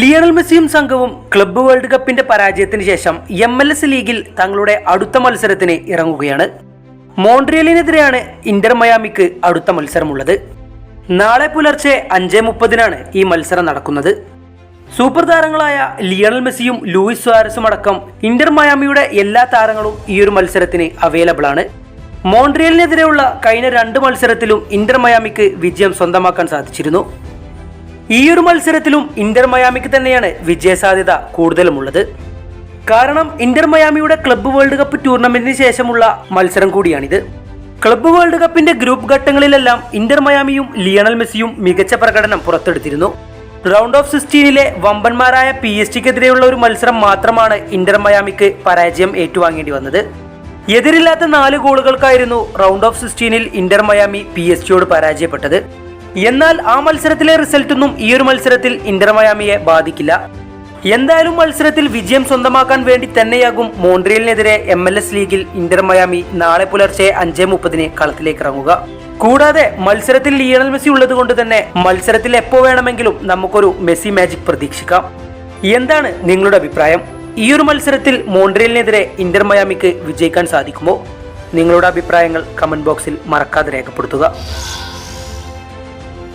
Lionel മെസ്സിയും സംഘവും club world കപ്പിന്റെ പരാജയത്തിന് ശേഷം എം എൽ എസ് ലീഗിൽ തങ്ങളുടെ അടുത്ത മത്സരത്തിന് ഇറങ്ങുകയാണ്. മോൺട്രിയലിനെതിരെയാണ് ഇന്റർ മയാമിക്ക് അടുത്ത മത്സരമുള്ളത്. നാളെ പുലർച്ചെ അഞ്ചേ മുപ്പതിനാണ് ഈ മത്സരം നടക്കുന്നത്. സൂപ്പർ താരങ്ങളായ ലിയണൽ മെസ്സിയും ലൂയിസ് സ്വാരസും അടക്കം ഇന്റർ മയാമിയുടെ എല്ലാ താരങ്ങളും ഈ ഒരു മത്സരത്തിന് അവൈലബിൾ ആണ്. മോൺട്രിയലിനെതിരെയുള്ള കഴിഞ്ഞ രണ്ട് മത്സരത്തിലും ഇന്റർ മയാമിക്ക് വിജയം സ്വന്തമാക്കാൻ സാധിച്ചിരുന്നു. ഈ ഒരു മത്സരത്തിലും ഇന്റർ മയാമിക്ക് തന്നെയാണ് വിജയസാധ്യത കൂടുതലുമുള്ളത്. കാരണം ഇന്റർ മയാമിയുടെ ക്ലബ്ബ് വേൾഡ് കപ്പ് ടൂർണമെന്റിന് ശേഷമുള്ള മത്സരം കൂടിയാണിത്. ക്ലബ്ബ് വേൾഡ് കപ്പിന്റെ ഗ്രൂപ്പ് ഘട്ടങ്ങളിലെല്ലാം ഇന്റർ മയാമിയും ലിയണൽ മെസ്സിയും മികച്ച പ്രകടനം പുറത്തെടുത്തിരുന്നു. റൗണ്ട് ഓഫ് സിക്സ്റ്റീനിലെ വമ്പന്മാരായ പി എസ് ടിക്കെതിരെയുള്ള ഒരു മത്സരം മാത്രമാണ് ഇന്റർ മയാമിക്ക് പരാജയം ഏറ്റുവാങ്ങേണ്ടി വന്നത്. എതിരില്ലാത്ത നാല് ഗോളുകൾക്കായിരുന്നു റൗണ്ട് ഓഫ് സിക്സ്റ്റീനിൽ ഇന്റർ മയാമി പി എസ് ടിയോട് പരാജയപ്പെട്ടത്. എന്നാൽ ആ മത്സരത്തിലെ റിസൾട്ടൊന്നും ഈ ഒരു മത്സരത്തിൽ ഇന്റർ മയാമിയെ ബാധിക്കില്ല. എന്തായാലും മത്സരത്തിൽ വിജയം സ്വന്തമാക്കാൻ വേണ്ടി തന്നെയാകും മോൺട്രിയലിനെതിരെ എം എൽ എസ് ലീഗിൽ ഇന്റർ മയാമി നാളെ പുലർച്ചെ അഞ്ചേ മുപ്പതിന് കളത്തിലേക്ക് ഇറങ്ങുക. കൂടാതെ മത്സരത്തിൽ ലിയണൽ മെസ്സി ഉള്ളത് കൊണ്ട് തന്നെ മത്സരത്തിൽ എപ്പോ വേണമെങ്കിലും നമുക്കൊരു മെസ്സി മാജിക് പ്രതീക്ഷിക്കാം. എന്താണ് നിങ്ങളുടെ അഭിപ്രായം? ഈ ഒരു മത്സരത്തിൽ മോൺട്രിയലിനെതിരെ ഇന്റർ മയാമിക്ക് വിജയിക്കാൻ സാധിക്കുമോ? നിങ്ങളുടെ അഭിപ്രായങ്ങൾ കമന്റ് ബോക്സിൽ മറക്കാതെ രേഖപ്പെടുത്തുക.